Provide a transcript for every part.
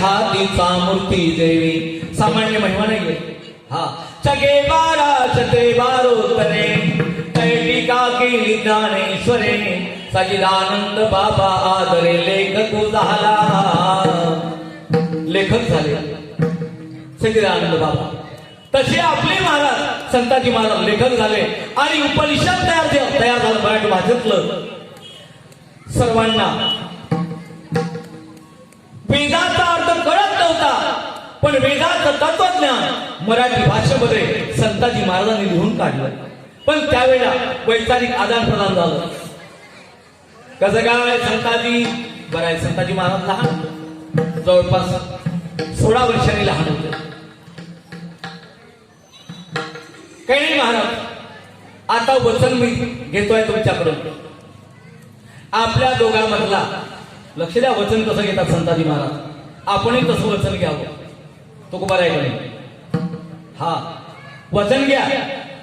हा तिचा मूर्ती देवी. सामान्य महिमा नाहीये. हा. चगे बारा चते बारोतने कैटिका केली ज्ञानेश्वरे. सजिदानंद बाबा आदरे लेखक झाला. लेखक झाले. सजिदानंद बाबा. तसे आपले महाराज संताजी महाराज लेखक झाले आणि उपनिषद तयार तयार झालं मराठी भाषेतलं. सर्वांना वेदाचा अर्थ कळत नव्हता. पण वेदाचं तत्वज्ञान मराठी भाषेमध्ये संताजी महाराजांनी लिहून काढलं. पण त्यावेळेला वैचारिक आदान प्रदान झालं. कसं काय संताजी? बरं आहे संताजी महाराज लहान जवळपास सोळा वर्षांनी लहान होते. काही नाही महाराज आता वचन मी घेतोय तुमच्याकडून. आपल्या दोघांमधला लक्ष द्या वचन कसं घेतात संताजी महाराज. आपणही तसं वचन घ्यावं. तुकोबारायकडे हा. वचन घ्या.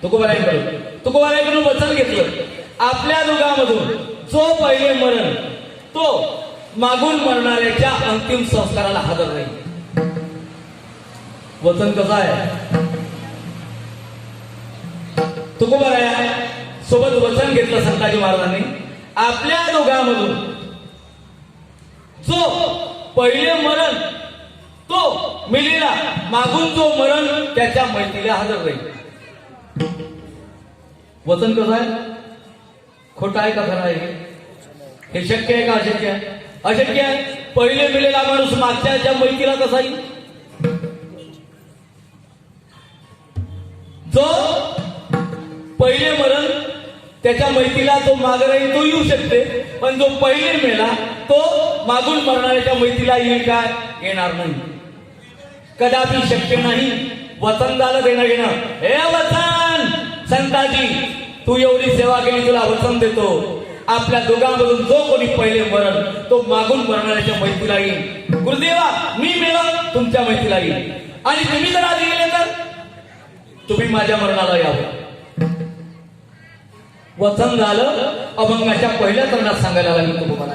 तुकोबारायकडे तुकोबारायकडून वचन घेतलं. आपल्या दुगामधून जो पहिले मरण तो मागून मरणाऱ्याच्या अंतिम संस्काराला हजर राहील. वचन कसं आहे? तुकोबाराया सोबत वचन घेतलं संताजी महाराजांनी. आपल्या दोघांमधून जो पहिले मरण तो मिलीला मागून जो मरण त्याच्या मैत्रीला हजर राहील. वचन कसं आहे? खोटं आहे का खरं आहे? हे? शक्य आहे का अशक्य आहे? अशक्य आहे. पहिले मिलेला माणूस मागच्या मैत्रीला कसा येईल? जो पहिले मरण त्याच्या मैत्रीला जो माग राहील तो येऊ शकते. पण जो पहिले मेला तो मागून मरणाऱ्याच्या मैत्रीला येईल काय येणार नाही. कदापि शक्य नाही. वचन झालं देणं घेणं. हे वचन! संताजी तू एवढी सेवा केली तुला वचन देतो. आपल्या दोघांमधून जो कोणी पहिले मरण तो मागून मरणाऱ्याच्या मैत्रीला येईल. गुरुदेवा मी मिळव तुमच्या मैत्रीला येईल. आणि तुम्ही जर आधी गेले तर? तुम्ही माझ्या मरणाला यावं. वचन झालं अभंगाच्या पहिल्या तरणात सांगायला लागेल तुम्हाला.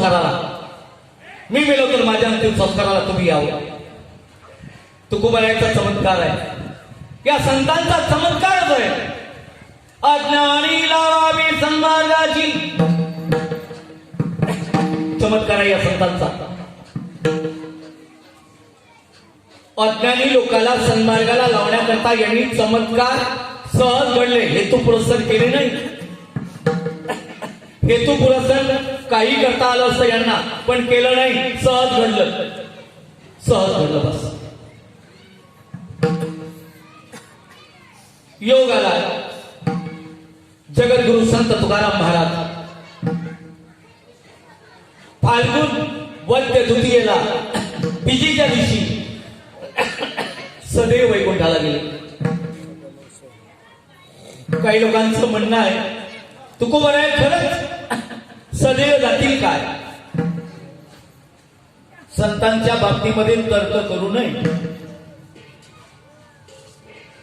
संस्काराला. मी मेलो तर माझ्या अंतिम संस्काराला तुम्ही यावं. तुकोबारायचा चमत्कार आहे. या संतांचा चमत्कारच आहे अज्ञानी लावावी सन्मार्गाची चमत्कार आहे या संतांचा. अज्ञानी लोकाला सन्मार्गाला लावण्याकरता यांनी चमत्कार सहज घडले. हेतू पुरस्कार केले नाही. हेतू पुरस्कार काही करता आलं असतं यांना पण केलं नाही. सहज घडलं. सहज घडलं बस. योग आला. जगद्गुरु संत तुकाराम महाराज. फाल्गुन वद्य द्वितीयेला बिजीच्या दिवशी सदैव वैकुंठाला गेले. काही लोकांचं म्हणणं आहे तुकोबर आहे खरंच सदैव जातील काय? संतांच्या बाबतीमध्ये तर्क करू नये.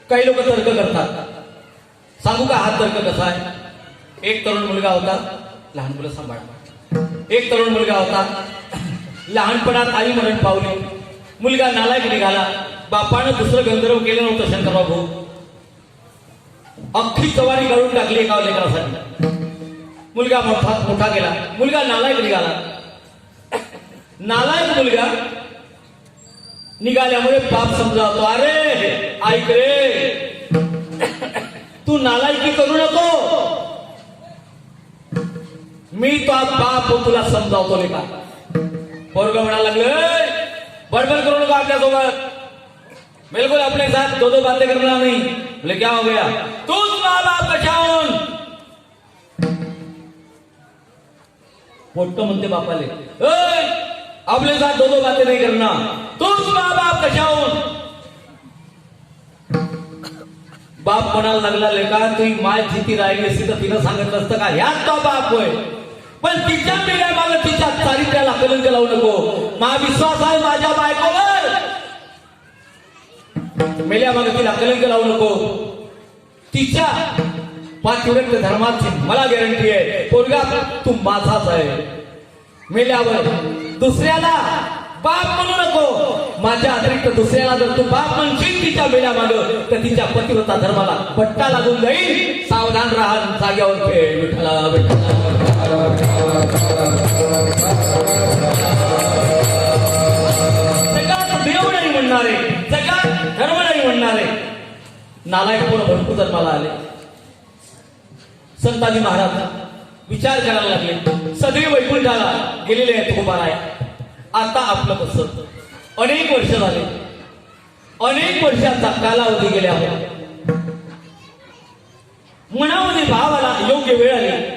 काही लोक तर्क करतात. सांगू का हा तर्क कसा आहे? एक तरुण मुलगा होता लहान मुलं सांभाळा. एक तरुण मुलगा होता लहानपणात आई मरण पावली. मुलगा नालायक निघाला. बापानं दुसरं गंधर्व केलं नव्हतं शंकरबाबू. अख्खी सवारी काढून टाकली एका लेकरासाठी. मुलगा मोठा मोठा गेला. मुलगा नालायक निघाला. नालायक मुलगा निघाल्यामुळे बाप समजावतो अरे ऐक रे. तू नालायकी करू नको. मी तो बाप हो तुला समजावतो लेका पोरग म्हणायला लागलं बडबड करू नको आपल्यासोबत बिलकुल आपले साथ दो दो बातें करना नहीं. बोले क्या हो गया? तूच माँ बाप पोट्ट म्हणते बापाले. आपले साथ दो दो नाही करणार. करना तूच माँ बाप कशाहून? बाप म्हणायला लागला लेका तुझी माय जिती राहिली असती तर तिनं सांगितलं असतं का? ह्याच तो बाप होय. पण तिच्या पिढ्या मागं तिच्या चारित्र्याला कलंक लावू नको. मा विश्वास आहे माझ्या बायकोवर. मेल्या मागे तिला कलंक लावू नको. तिच्या पातिव्रत धर्माची मला गॅरंटी आहे. पोरगा तू माझाच आहे. मेल्यावर दुसऱ्याला बाप म्हणू नको. माझ्या अतिरिक्त दुसऱ्याला जर तू बाप म्हणशील तिच्या मेल्या माग तर तिच्या पतिव्रता धर्माला पट्टा लागून जाईल. सावधान राहा जाग्यावर खेळ. विठ्ठला जगात देव नाही म्हणणारे जगात धर्म नाही म्हणणारे. नालायक पोरं भरपूर धर्माला आले. संताजी महाराज विचार करायला लागले. सदैव वैकुंठाला गेलेले आहेत तुकोबाराय आता आपलं कसं अनेक वर्ष झाले. अनेक वर्षाचा कालावधी गेल्यावर मनामध्ये भावाला योग्य वेळ आली.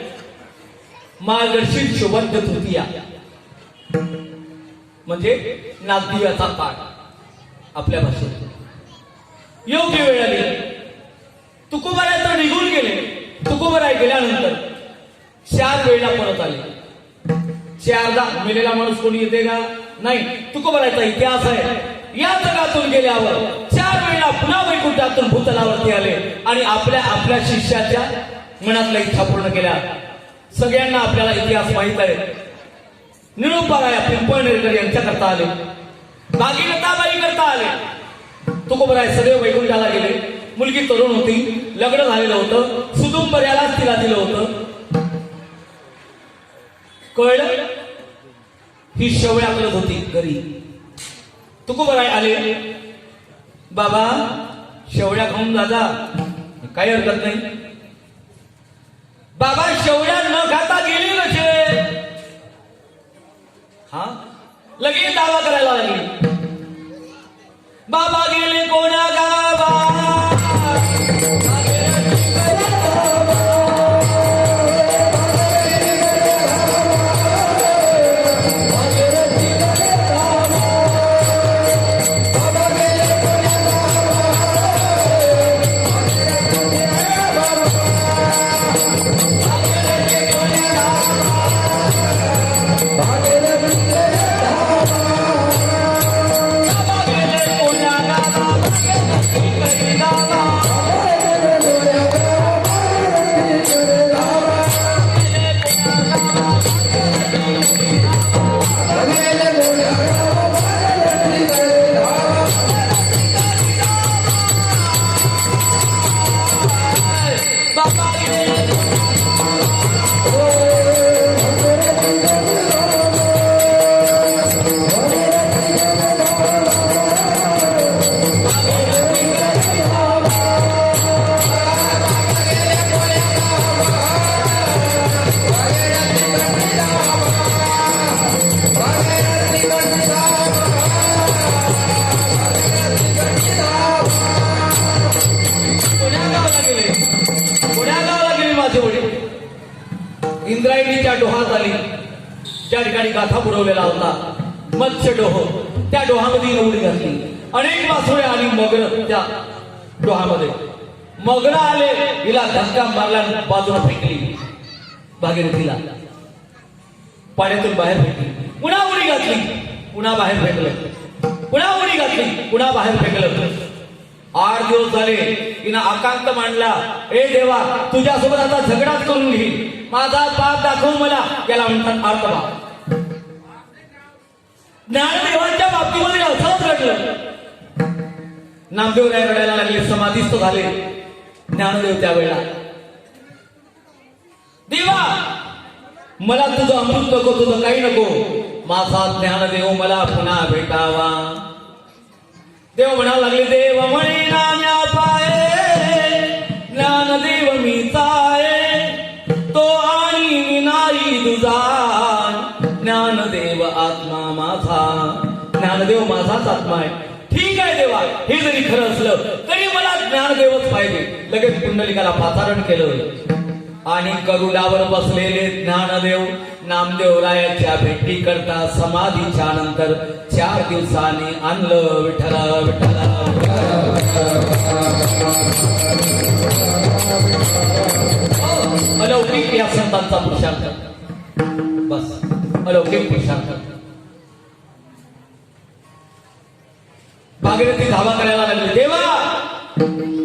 मार्गदर्शित शुभद्ध तृतीया. म्हणजे नागदिव्याचा पाठ. आपल्या भाषेत. योग्य वेळ आली. तुकोबराय तर निघून गेले. तुकोबराय गेल्यानंतर चार वेळेला परत आले. चारदा मेलेला माणूस कोणी येते का? नाही. तुकोबरायचा इतिहास आहे. या जगातून गेल्यावर चार वेळेला पुन्हा वैकुंठातून भूतलावरती आले आणि आपल्या आपल्या शिष्याच्या मनातल्या इच्छा पूर्ण केल्या. सगळ्यांना आपल्याला इतिहास माहीत आहे. निरुपाराया पिंपळनेरकर यांच्याकरता आले. भागीरथाबाई करता आले. तुकोबराय सदैव वैकुंठाला गेले. मुलगी तरुण होती लग्न झालेलं होतं सुदुंबर्यालाच तिला दिलं होतं. कळलं? ही शेवळ्या करत होती घरी. तुकोबराय आले. बाबा शेवळ्या खाऊन दादा काही हरकत नाही. बाबा शेवळ्या न खाता गेली नसे हा? लगेच दावा करायला लागली. बाबा गेले कोणा बनवलेला होता. मत्स्य डोह. त्या डोहामध्ये उडी घातली. अनेक मासोळे आली मगर त्या डोहामध्ये. मगर आले हिला धक्का मारला बाजूला फेकली. भागीरथीला. पाण्यातून बाहेर फेकली. पुन्हा उडी घातली. पुन्हा बाहेर फेकलं. पुन्हा उडी घातली. पुन्हा बाहेर फेकलं. आठ दिवस झाले. तिनं आकांत मांडला. ए देवा तुझ्यासोबत आता झगडाच करून घेईल माझा पाप दाखव मला. याला म्हणतात आर्तभाव ज्ञानदेवांच्या बाबतीमध्ये असंच घडलं. नामदेव राय रडायला लागले समाधीस्थ झाले. ज्ञानदेव त्यावेळेला देवा मला तुझं अमृत नको तुझं काही नको. माझा ज्ञानदेव मला पुन्हा भेटावा. देव म्हणायला लागले देव म्हणे नाम्या पाये हाच आत्मा आहे. ठीक आहे देवा हे जरी खरं असलं तरी मला ज्ञानदेवच पाहिजे. लगेच पुंडलिकाला पाचारण केलं. आणि करुडावर बसलेले ज्ञानदेव नामदेव रायाच्या भेटी करता समाधीच्या नंतर चार दिवसांनी आणलं विठ्ठल विठ्ठल. अलौकिक या संतांचा पुरुषार्थ. बस अलौकिक पुरुषार्थ. भागीरथी धावा करायला लागले. देवा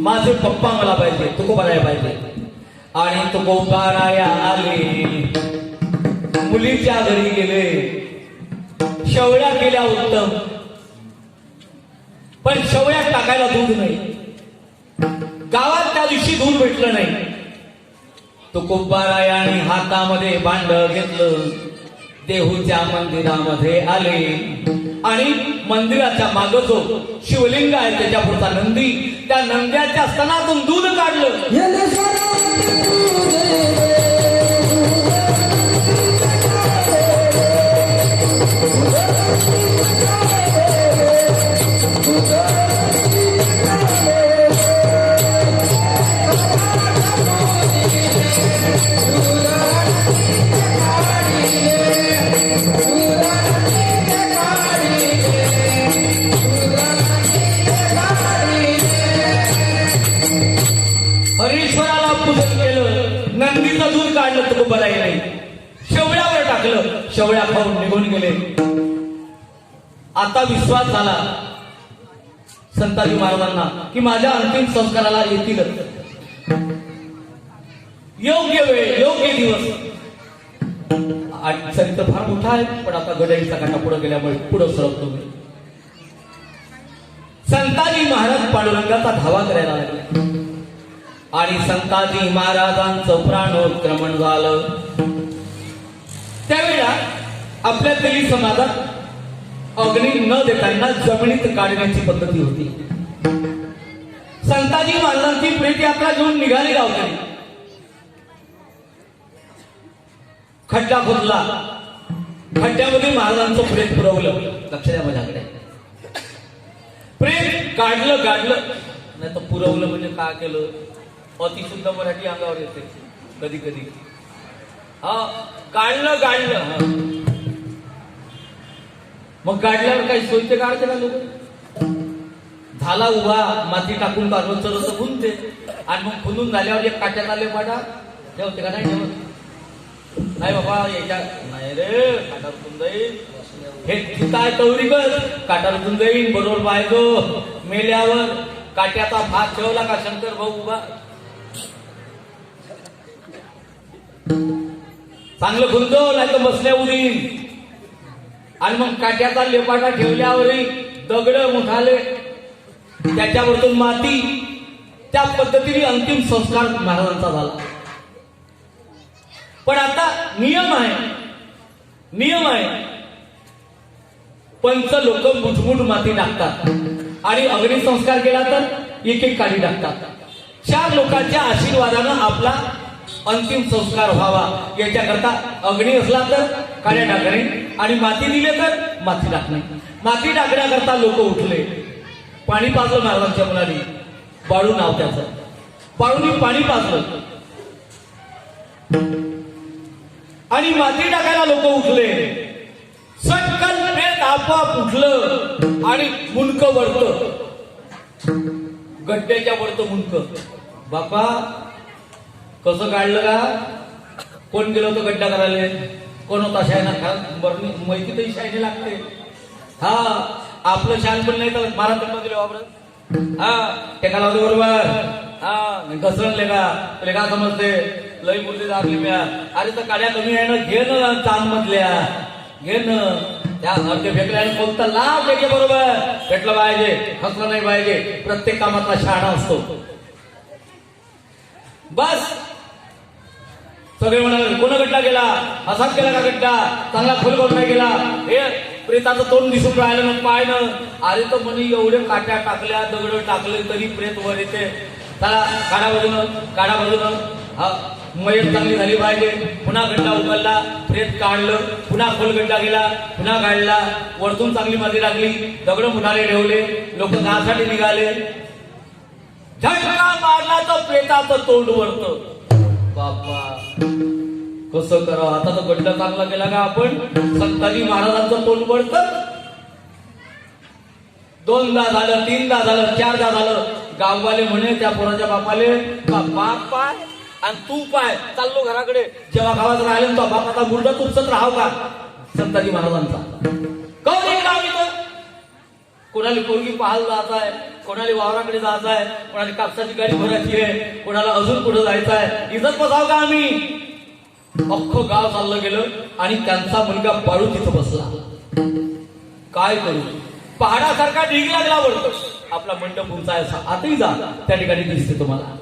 माझे पप्पा मला पाहिजे तुको बनायला पाहिजे. आणि तुकोबाराया आले. मुलीच्या घरी गेले. शेवळ्या केल्या उत्तम. पण शेवळ्यात टाकायला दूध नाही. गावात त्या दिवशी दूध भेटलं नाही. तुकोबारायाने हातामध्ये भांड घेतलं. देहूच्या मंदिरामध्ये आले. आणि मंदिराच्या माग जो शिवलिंग आहे त्याच्या पुढचा नंदी त्या नंद्याच्या स्तनातून दूध काढलं. आता विश्वास झाला. संताजी महाराजांना की माझ्या अंतिम संस्काराला येतीलच योग्य वेळ योग्य दिवस. आणि चरित्र फार मोठा आहे पण आता गडाईचा सकाळच्या पुढे गेल्यामुळे पुढे सरकतो मी. संताजी महाराज पांडुरंगाचा धावा करायला लागला. आणि संताजी महाराजांचं प्राणोत्क्रमण झालं. त्यावेळेला आपल्या तेली समाजात अग्नी न देताना जमिनीत काढण्याची पद्धती होती. संताजी महाराजांची प्रेत यात्रा घेऊन निघाली गावकरी. खड्डा खोदला. खड्ड्यामध्ये महाराजांचं प्रेत पुरवलं. लक्ष द्या माझ्याकडे. प्रेत काढलं काढलं नाही तर पुरवलं म्हणजे काय केलं? अतिशुद्ध मराठी अंगावर येते. कधी कधी. हा काढलं काढलं मग काढल्यावर काही सोयीचे काढते का लोक? झाला उभा माती टाकून काढून असं गुंते आणि मग खुलून झाल्यावर एक काट्यात आले पाडा ठेवते का नाही ठेवत? नाही बाबा याच्या नाही रे काटा रुतून जाईल हे काय तवरी कर काटा रुतून जाईल बरोबर पाहिजो मेल्यावर काट्याचा भात ठेवला का शंकर भाऊ उभा? चांगलं खुंदो नाही तर बसल्या उदीन आणि मग काट्याचा लेपाटा ठेवल्यावरही दगड मोठाले त्याच्यावरतून माती त्या पद्धतीने अंतिम संस्कार महाराजांचा झाला. पण आता नियम आहे. नियम आहे. पंच लोक मुठमुठ माती टाकतात. आणि अग्निसंस्कार केला तर एक एक काढी टाकतात. चार लोकांच्या आशीर्वादानं आपला अंतिम संस्कार व्हावा. याच्याकरता अग्नी असला तर काड्या टाकणे आणि माती दिले तर माती टाकणे माती टाकण्याकरता लोक उठले. पाणी पाजलं महाराजांच्या मुलांनी. बाळू नाव त्याचं. बाळूनी पाणी पाजलं. आणि माती टाकायला लोक उठले. सटकन पेट आपोआप उठलं आणि मुनक वरत गड्ड्याच्या वरत मुनक बापा कसं काढलं का? कोण गेलं होतं गड्डा करायला? कोण होता शायना खा बरं माहिती शायने लागते. हा आपलं शान पण नाही तर महाराष्ट्र दिले वापरत हा टेकाला होते बरोबर? हा घसरले का? तुला का समजते? लई मुली दाखली म्या. अरे तर काड्या कमी आहे ना घे ना चांग मधल्या घे ना. त्या अर्धे फेकल्या आणि कोणता लाभ घे बरोबर. भेटलं पाहिजे खसलं नाही पाहिजे. प्रत्येक कामातला शहाणा असतो. बस. सगळे म्हणाले कोण गड्डा गेला? असाच केला का गड्डा चांगला फुल करून नाही गेला? हे प्रेताचं तोंड दिसून राहिलं ना पाय ना अरे तर म्हणे एवढे काट्या टाकल्या दगड टाकले तरी प्रेत वर येते. त्याला काढा बाजून काढा बाजून. मयत चांगली झाली पाहिजे. पुन्हा गड्डा उकलला प्रेत काढलं पुन्हा खोल गड्डा गेला पुन्हा काढला. वरतून चांगली माती लागली दगड मुठाले ठेवले लोक नासाठी निघाले. झटका मारला तर प्रेताचं तोंड वरतं. बापा कसं करावं? आता तर गड्डा चांगला केला का आपण? संताजी महाराजांचं तोंड वरत दोनदा झालं तीनदा झालं चारदा झालं. गाववाले म्हणे त्या पोराच्या बापाले बाप पाय. आणि तू पाय. चाललो घराकडे. जेव्हा गावात राहिले तो बापाचा आता मुर्दा राहाव का? संताजी महाराजांचा. कौन गाव इथं? कोणाला पोरगी पाहायला जात आहे कोणाला वावराकडे जायचं आहे कोणाला कापसाची गाडी भरायची आहे कोणाला अजून कुठं जायचं आहे? इथंच बसाव का आम्ही? अख्खं गाव चाललं गेलं आणि त्यांचा मुलगा बाळू तिथं बसला. काय करू? पहाडासारखा ढीग लागला वळतो. आपला मंडप उंचा असा आतही जा. त्या ठिकाणी दिसते तुम्हाला.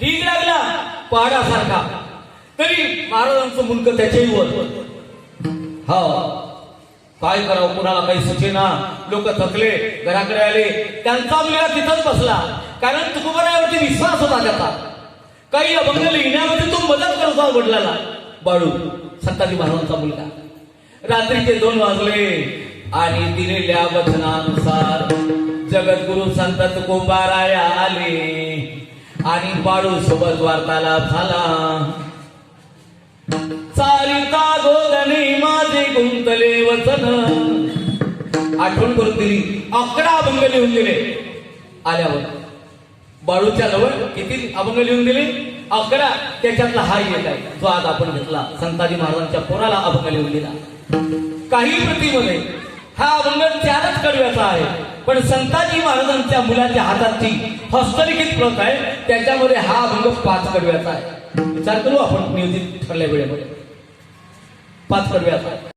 ढीग लागला पहाडासारखा. तरी महाराजांचं मुंडक त्याच्याही वर. हा. काय करावं कुणाला काही सुचेना? लोक थकले घराकडे आले. त्यांचा मुलगा तिथंच बसला. कारण तुकोबरावरती विश्वास होता त्याचा. काही अभंग लिहिण्यामध्ये तो मदत करतो वडिलाला बाळू संताजी महाराजांचा मुलगा. रात्रीचे दोन वाजले आणि दिलेल्या वचनानुसार जगद्गुरु संत तुकोबाराया आले आणि बाळू सोबत वार्तालाप झाला. गुंतले आठवण करून दिली. अकरा अभंग लिहून दिले. आल्यावर. बाळूच्या जवळ किती अभंग लिहून दिले? अकरा. त्याच्यातला हा एक आहे. जो आज आपण घेतला. संताजी महाराजांच्या पोराला अभंग लिहून दिला. काही प्रतीमध्ये हा अभंग चारच कडव्याचा आहे. पण संताजी महाराजांच्या मुलाच्या हाताची हस्तलिखित प्रत आहे. त्याच्यामध्ये हा अभंग पाच कडव्याचा आहे. विचार करू आपण नियोजित ठरल्या वेळेमध्ये. पाच कडव्याचा आहे.